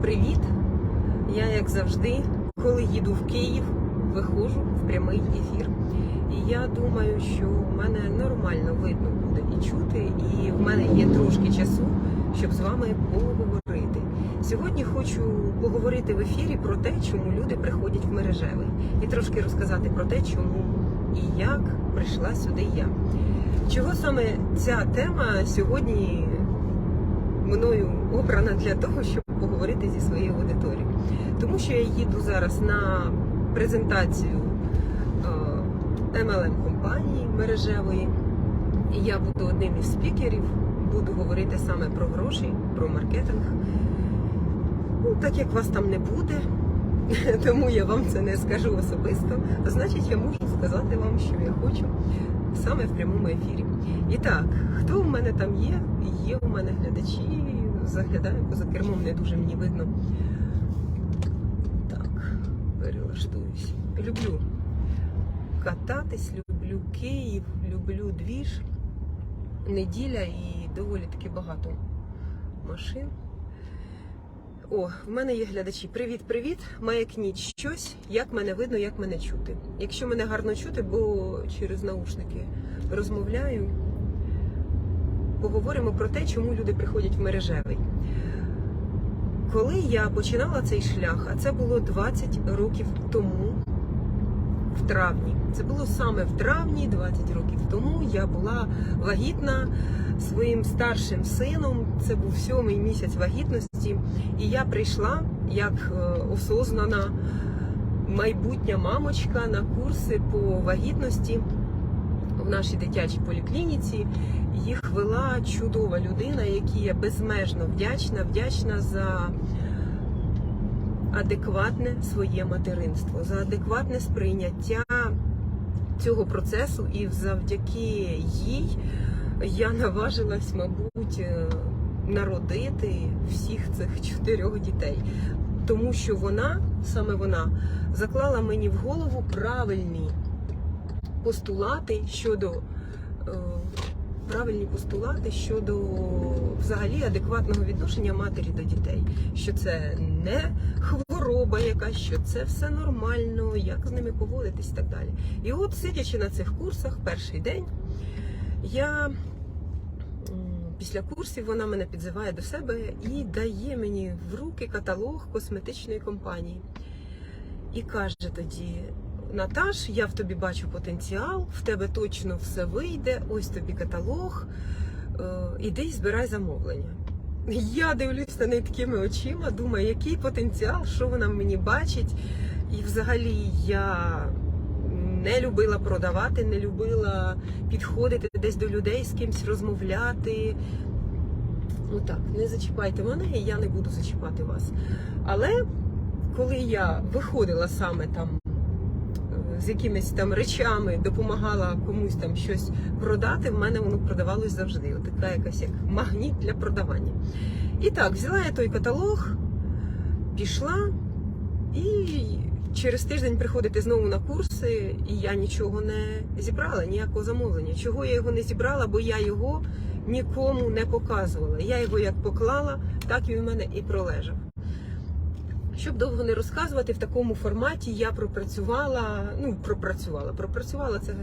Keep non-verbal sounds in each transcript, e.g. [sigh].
Привіт! Я, як завжди, коли їду в Київ, виходжу в прямий ефір. І я думаю, що в мене нормально видно буде і чути, і в мене є трошки часу, щоб з вами поговорити. Сьогодні хочу поговорити в ефірі про те, чому люди приходять в мережевий, і трошки розказати про те, чому і як прийшла сюди я. Чого саме ця тема сьогодні мною обрана для того, щоб поговорити зі своєю аудиторією. Тому що я їду зараз на презентацію MLM компанії мережевої, і я буду одним із спікерів, буду говорити саме про гроші, про маркетинг. Ну, так як вас там не буде, [laughs] тому я вам це не скажу особисто, значить я можу сказати вам, що я хочу саме в прямому ефірі. І так, хто у мене там є? Є у мене глядачі, заглядаю, бо за кермом не дуже мені видно. Так, перелаштуюсь. Люблю кататись, люблю Київ, люблю двіж. Неділя і доволі таки багато машин. О, в мене є глядачі. Привіт-привіт! Маякніть щось, як мене видно, як мене чути. Якщо мене гарно чути, бо через наушники розмовляю, поговоримо про те, чому люди приходять в мережевий. Коли я починала цей шлях, а це було 20 років тому, в травні. Це було саме в травні, 20 років тому. Я була вагітна своїм старшим сином. Це був сьомий місяць вагітності, і я прийшла як е, осознана майбутня мамочка на курси по вагітності нашій дитячій поліклініці. Їх вела чудова людина, якій я безмежно вдячна, вдячна за адекватне своє материнство, за адекватне сприйняття цього процесу, і завдяки їй я наважилась, мабуть, е, народити всіх цих чотирьох дітей. Тому що вона, саме вона, заклала мені в голову правильні постулати щодо е, правильні постулати щодо взагалі адекватного відношення матері до дітей, що це не хвороба якась, що це все нормально, як з ними поводитись і так далі. І от, сидячи на цих курсах, перший день, я після курсів вона мене підзиває до себе і дає мені в руки каталог косметичної компанії. І каже тоді: Наташ, я в тобі бачу потенціал, в тебе точно все вийде, ось тобі каталог, е, іди і збирай замовлення. Я дивлюсь на неї такими очима, думаю, який потенціал, що вона мені бачить. І взагалі я не любила продавати, не любила підходити десь до людей, з кимось розмовляти. Ну так, не зачіпайте мене, і я не буду зачіпати вас. Але коли я виходила саме там з якимись там речами, допомагала комусь там щось продати, в мене воно продавалось завжди. От така якась як магніт для продавання. І так, взяла я той каталог, пішла і через тиждень приходити знову на курси, і я нічого не зібрала, ніякого замовлення. Чого я його не зібрала, бо я його нікому не показувала. Я його як поклала, так він у мене і пролежав. Щоб довго не розказувати, в такому форматі я пропрацювала, ну, пропрацювала, пропрацювала, це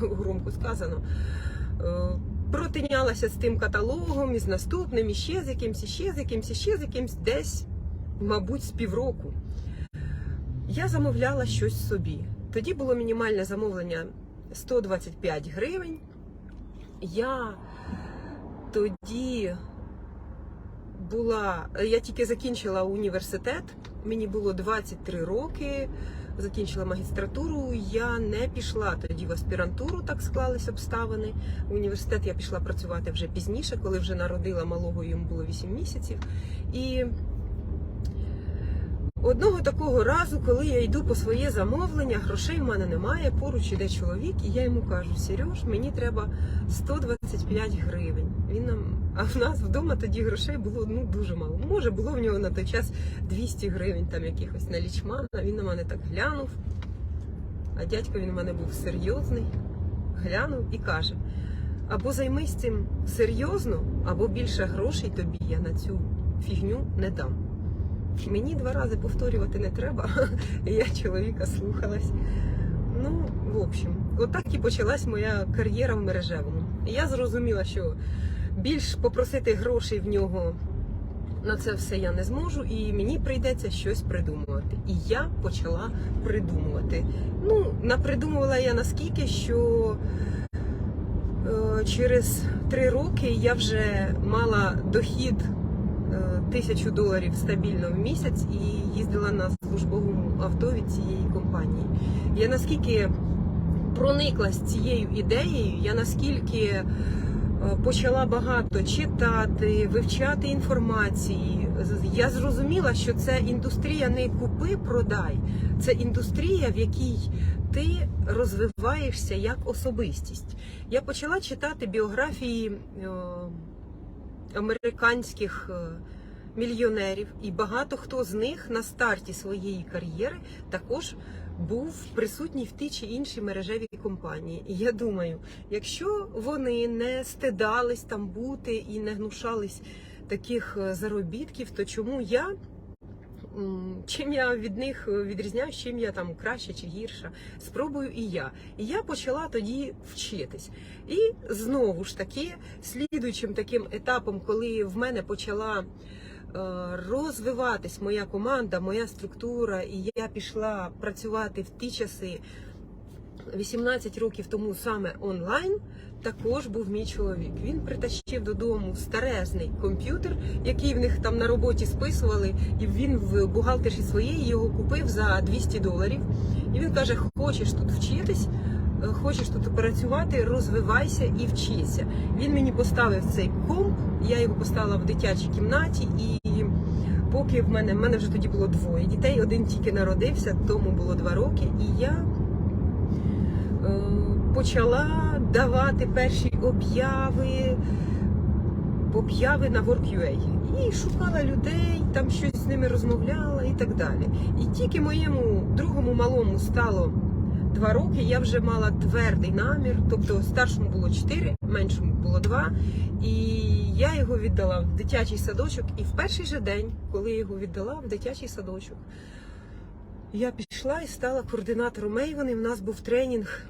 громко сказано. Е, Протинялася з тим каталогом, і з наступним, і ще з якимсь, і ще з якимсь, і ще з якимсь, десь, мабуть, з півроку. Я замовляла щось собі. Тоді було мінімальне замовлення 125 гривень. Я тоді була. Я тільки закінчила університет, мені було 23 роки, закінчила магістратуру. Я не пішла тоді в аспірантуру, так склались обставини. В університет я пішла працювати вже пізніше, коли вже народила малого, йому було 8 місяців. І Одного такого разу, коли я йду по своє замовлення, грошей в мене немає, поруч іде чоловік, і я йому кажу: Сереж, мені треба 125 гривень. Він нам, а в нас вдома тоді грошей було ну дуже мало. Може, було в нього на той час 200 гривень там якихось на лічмана. Він на мене так глянув. А дядько він у мене був серйозний, глянув і каже: або займись цим серйозно, або більше грошей тобі я на цю фігню не дам. Мені два рази повторювати не треба. [laughs] Я чоловіка слухалась. Ну, в общем, отак і почалась моя кар'єра в мережевому. Я зрозуміла, що більш попросити грошей в нього на це все я не зможу, і мені прийдеться щось придумувати. І я почала придумувати. Ну, напридумувала я наскільки, що е, через три роки я вже мала дохід тисячу доларів стабільно в місяць і їздила на службовому авто від цієї компанії. Я наскільки прониклась цією ідеєю, я наскільки е, почала багато читати, вивчати інформації. Я зрозуміла, що це індустрія не купи, продай, це індустрія, в якій ти розвиваєшся як особистість. Я почала читати біографії е, американських е, мільйонерів, і багато хто з них на старті своєї кар'єри також був присутній в тій чи іншій мережевій компанії. І я думаю, якщо вони не стидались там бути і не гнушались таких е, заробітків, то чому я? Чим я від них е, відрізняюсь, чим я там краще чи гірша, спробую і я. І я почала тоді вчитись. І знову ж таки, слідуючим таким етапом, коли в мене почала розвиватись моя команда, моя структура, і я пішла працювати в ті часи 18 років тому саме онлайн. Також був мій чоловік. Він притащив додому старезний комп'ютер, який в них там на роботі списували, і він в бухгалтерші своєї його купив за 200 доларів. І він каже: хочеш тут вчитись, е, хочеш тут працювати, розвивайся і вчися. Він мені поставив цей комп, я його поставила в дитячій кімнаті, і поки в мене в мене вже тоді було двоє дітей, один тільки народився, тому було два роки, і я е, почала давати перші обяви, обяви на Work.ua. І шукала людей, там щось з ними розмовляла і так далі. І тільки моєму другому малому стало два роки, я вже мала твердий намір, тобто старшому було чотири, меншому було два. І я його віддала в дитячий садочок. І в перший же день, коли я його віддала в дитячий садочок, я пішла і стала координатором Мейвени. В нас був тренінг,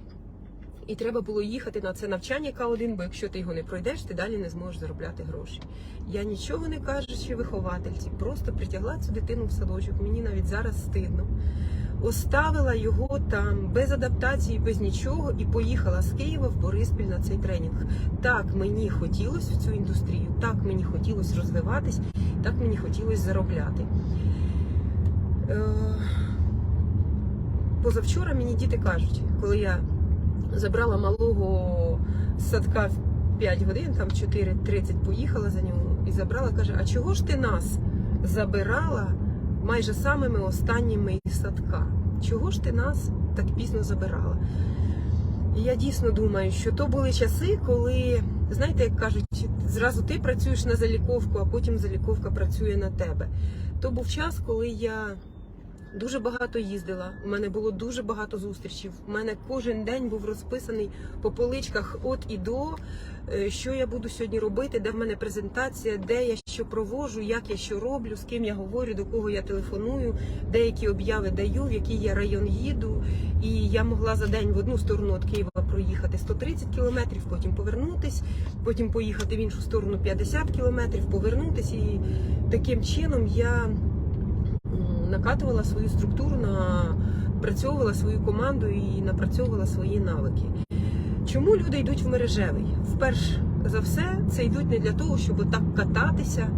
і треба було їхати на це навчання К1, бо якщо ти його не пройдеш, ти далі не зможеш заробляти гроші. Я нічого не кажучи виховательці, просто притягла цю дитину в садочок. Мені навіть зараз стидно. Оставила його там без адаптації, без нічого, і поїхала з Києва в Бориспіль на цей тренінг. Так мені хотілося в цю індустрію, так мені хотілося розвиватись, так мені хотілося заробляти. Е, Позавчора мені діти кажуть, коли я забрала малого з садка в 5 годин, там в 4.30 поїхала за нього і забрала, каже: А чого ж ти нас забирала майже самими останніми із садка? Чого ж ти нас так пізно забирала? І я дійсно думаю, що то були часи, коли, знаєте, як кажуть, зразу ти працюєш на заліковку, а потім заліковка працює на тебе. То був час, коли я дуже багато їздила. У мене було дуже багато зустрічей. У мене кожен день був розписаний по поличках от і до, е, що я буду сьогодні робити, де в мене презентація, де я що провожу, як я що роблю, з ким я говорю, до кого я телефоную, деякі обяви даю, в який я район їду. І я могла за день в одну сторону від Києва проїхати 130 кілометрів, потім повернутись, потім поїхати в іншу сторону 50 кілометрів, повернутись. І таким чином я накатувала свою структуру, напрацьовувала свою команду і напрацьовувала свої навики. Чому люди йдуть в мережевий? Вперш за все, це йдуть не для того, щоб отак кататися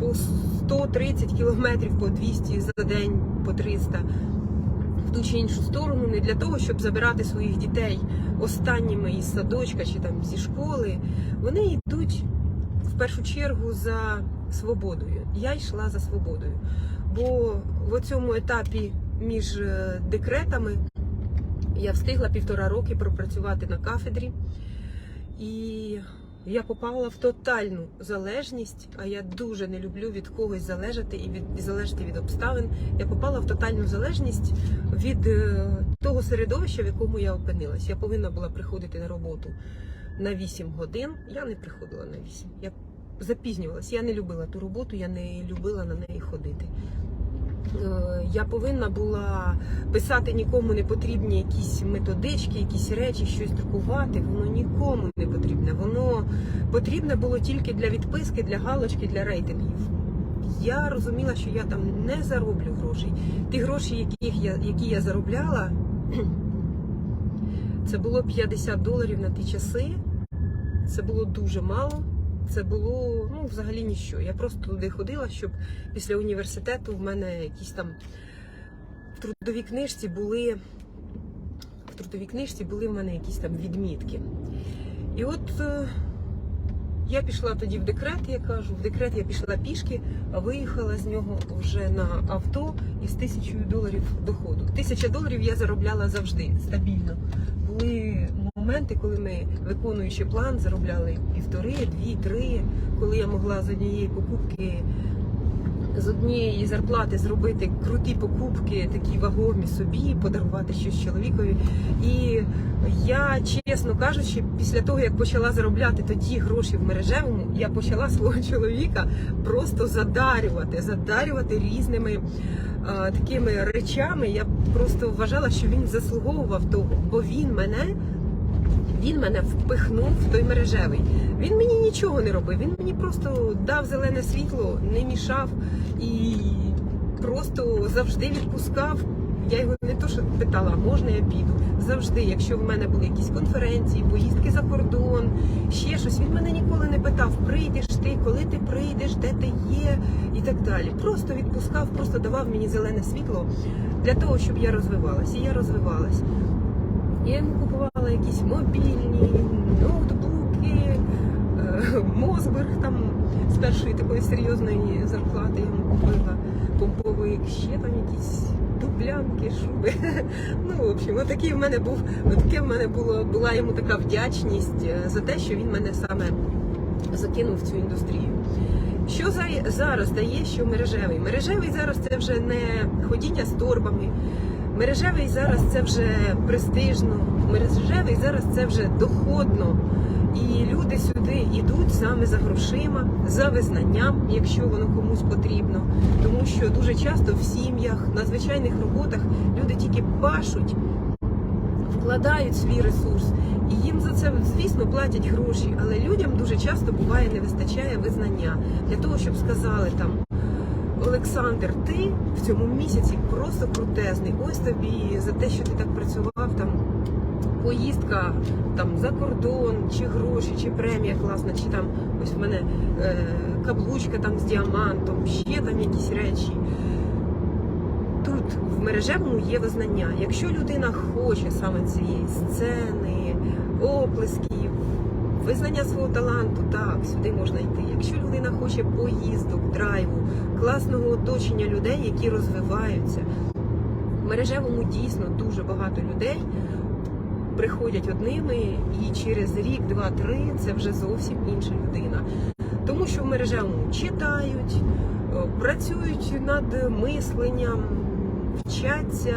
по 130 кілометрів, по 200 за день, по 300 в ту чи іншу сторону, не для того, щоб забирати своїх дітей останніми із садочка чи там зі школи. Вони йдуть в першу чергу за свободою. Я йшла за свободою. Бо в цьому етапі між е, декретами я встигла півтора роки пропрацювати на кафедрі. І я попала в тотальну залежність, а я дуже не люблю від когось залежати і від і залежати від обставин. Я попала в тотальну залежність від е, того середовища, в якому я опинилась. Я повинна була приходити на роботу на 8 годин. Я не приходила на 8. Я запізнювалась. Я не любила ту роботу, я не любила на неї ходити. Е, Я повинна була писати нікому не потрібні якісь методички, якісь речі, щось друкувати. Воно нікому не потрібне. Воно потрібне було тільки для відписки, для галочки, для рейтингів. Я розуміла, що я там не зароблю грошей. Ті гроші, яких я, які я заробляла, [clears throat] це було 50 доларів на ті часи. Це було дуже мало. Це було ну, взагалі ніщо. Я просто туди ходила, щоб після університету в мене якісь там в трудовій книжці були. В трудовій книжці були в мене якісь там відмітки. І от е, я пішла тоді в декрет, я кажу, в декрет я пішла пішки, а виїхала з нього вже на авто із тисячою доларів доходу. Тисяча доларів я заробляла завжди стабільно. Були моменти, коли ми, виконуючи план, заробляли півтори, дві, три, коли я могла з однієї покупки. З однієї зарплати зробити круті покупки, такі вагомі собі, подарувати щось чоловікові. І я, чесно кажучи, після того як почала заробляти тоді гроші в мережевому, я почала свого [laughs] чоловіка просто задарювати, задарювати різними е, такими речами. Я просто вважала, що він заслуговував того, бо він мене. Він мене впихнув в той мережевий. Він мені нічого не робив. Він мені просто дав зелене світло, не мішав і просто завжди відпускав. Я його не то, що питала, можна я піду. Завжди, якщо в мене були якісь конференції, поїздки за кордон, ще щось, він мене ніколи не питав, прийдеш ти, коли ти прийдеш, де ти є, і так далі. Просто відпускав, просто давав мені зелене світло для того, щоб я розвивалася. І я розвивалась. Я йому купувала якісь мобільні, ноутбуки, е, Мосберг там з першої такої серйозної зарплати йому купила помповик, ще там якісь дублянки, шуби. [laughs] Ну, в общем, отакий в мене був, отаке в мене було, була йому така вдячність е, за те, що він мене саме закинув в цю індустрію. Що за- зараз дає, що мережевий? Мережевий зараз це вже не ходіння з торбами. Мережевий зараз це вже престижно, мережевий зараз це вже доходно. І люди сюди йдуть саме за грошима, за визнанням, якщо воно комусь потрібно. Тому що дуже часто в сім'ях, на звичайних роботах люди тільки пашуть, вкладають свій ресурс. І їм за це, звісно, платять гроші. Але людям дуже часто буває не вистачає визнання для того, щоб сказали там. Олександр, ти в цьому місяці просто крутезний. Ось тобі за те, що ти так працював, там поїздка там за кордон, чи гроші, чи премія класна, чи там ось в мене е, каблучка там з діамантом, ще там якісь речі. Тут в мережевому є визнання. Якщо людина хоче саме цієї сцени, оплесків, визнання свого таланту, так, сюди можна йти. Якщо людина хоче поїздок, драйву, класного оточення людей, які розвиваються, в мережевому дійсно дуже багато людей приходять одними, і через рік, два, три це вже зовсім інша людина. Тому що в мережевому читають, е, працюють над мисленням, вчаться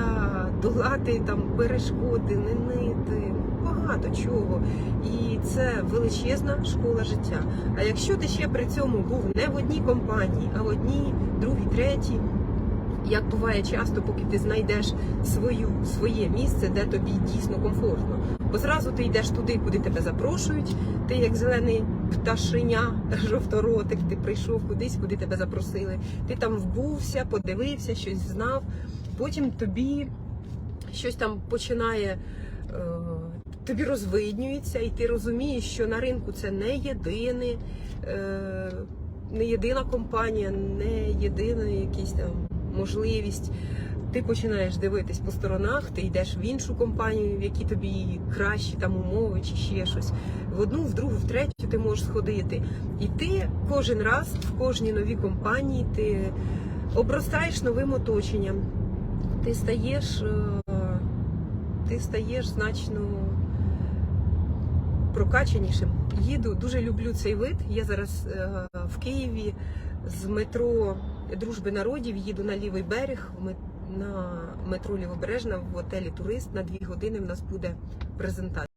долати там перешкоди, не нити, багато чого. І це величезна школа життя. А якщо ти ще при цьому був не в одній компанії, а в одній, другій, третій, як буває часто, поки ти знайдеш свою, своє місце, де тобі дійсно комфортно. Бо зразу ти йдеш туди, куди тебе запрошують. Ти як зелений пташеня, [laughs] жовторотик, ти прийшов кудись, куди тебе запросили. Ти там вбувся, подивився, щось знав. Потім тобі щось там починає. е, Тобі розвиднюється, і ти розумієш, що на ринку це не єдине, не єдина компанія, не єдина якісь там можливість. Ти починаєш дивитись по сторонах, ти йдеш в іншу компанію, в якій тобі кращі там умови чи ще щось. В одну, в другу, в третю ти можеш сходити. І ти кожен раз в кожній новій компанії ти обростаєш новим оточенням. Ти стаєш, е, ти стаєш значно прокачанішим. Їду, дуже люблю цей вид. Я зараз е, в Києві з метро Дружби народів їду на лівий берег. Ми на метро Лівобережна в готелі Турист на дві години. В нас буде презентація.